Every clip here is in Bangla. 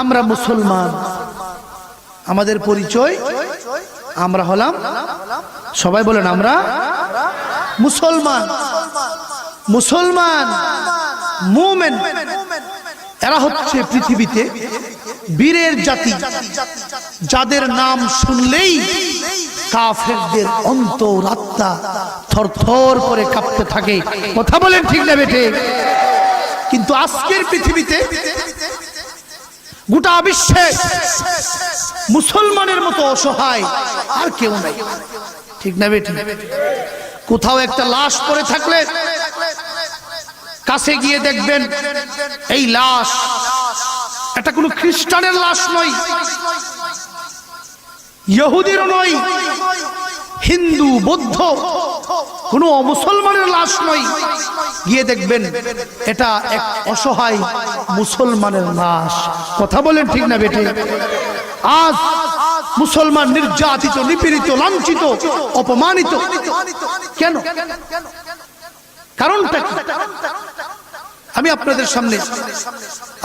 আমরা মুসলমান। আমাদের পরিচয়, আমরা হলাম, সবাই বলেন আমরা মুসলমান। মুসলমান, মুমেন। এরা হচ্ছে পৃথিবীতে বীরের জাতি, যাদের নাম শুনলেই কাফেরদের অন্তরাত্মা থরথর করে কাঁপতে থাকে। কথা বলেন ঠিক না বেটে কিন্তু আজকের পৃথিবীতে গোটা বিশ্বে মুসলমানের মতো অসহায় আর কেউ নাই। ঠিক না বেটে? কোথাও একটা লাশ পড়ে থাকলে কাছে গিয়ে দেখবেন এই লাশ এটা কোনো খ্রিস্টানের লাশ নয়, ইহুদিরও নয় হিন্দু, বৌদ্ধ, কোনো মুসলমানের লাশ নয়। গিয়ে দেখবেন এটা এক অসহায় মুসলমানের লাশ। কথা বলেন ঠিক না বেটে আজ মুসলমান নির্যাতিত, নিপীড়িত, লাঞ্ছিত, অপমানিত। কেন? কারণটা আমি আপনাদের সামনে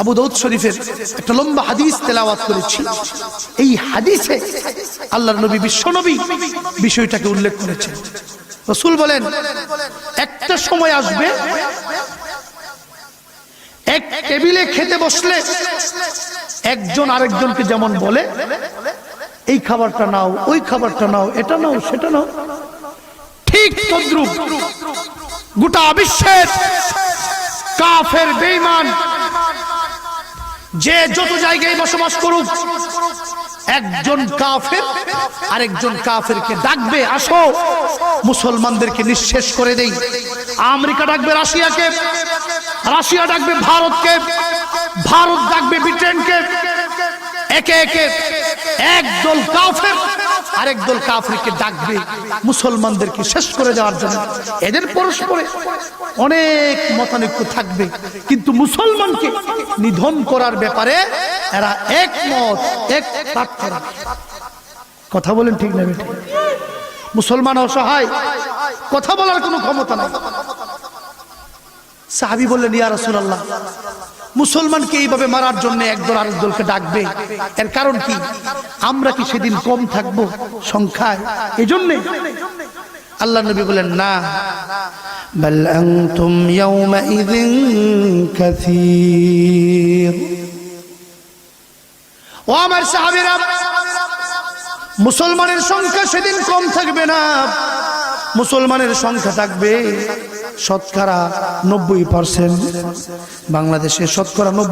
আবু দৌদ শরীফের একটা লম্বা হাদিস তেলাওয়াত করেছি। এই হাদিসে আল্লাহর নবী বিশ্ব নবী বিষয়টাকে উল্লেখ করেছেন। রসুল বলেন, একটা সময় আসবে, এক টেবিলে খেতে বসলে একজন আরেকজনকে যেমন বলে, এই খাবারটা নাও, ওই খাবারটা নাও, এটা নাও, সেটা নাও। ঠিক তদ্রুপ গোটা বিশ্বের কাফের, বেঈমান। যে যত জায়গায় বসবাস করুক, একজন কাফের আরেকজন কাফেরকে ডাকবে, আসো। মুসলমানদেরকে নিঃশেষ করে দেই। আমেরিকা ডাকবে রাশিয়াকে, রাশিয়া ডাকবে ভারতকে, ভারত ডাকবে ব্রিটেনকে। একে একে একদল কাফের আরেক দল কাফরিকে ডাকবে, মুসলমানদেরকে শেষ করে দেওয়ার জন্য। এদের পরস্পরে অনেক মতানৈক্য থাকবে, কিন্তু মুসলমানকে নিধন করার ব্যাপারে এরা একমত, এক কথা বলেন ঠিক না বেটি মুসলমান অসহায়, কথা বলার কোনো ক্ষমতা নাই। সাহাবি বললেন, ইয়া রাসূলুল্লাহ মুসলমানকে এইভাবে মারার জন্য একদল আরেক দলকে ডাকবে। এর কারণ কি? আমরা কি সেদিন কম থাকব সংখ্যায়? এই জন্যে আল্লাহ নবী বলেন না। ও আমার সাহাবীরা মুসলমানের সংখ্যা সেদিন কম থাকবে না। মুসলমানের সংখ্যা থাকবে শতকরা নব্বই পার্সেন্ট। বাংলাদেশে শতকরা নব্বই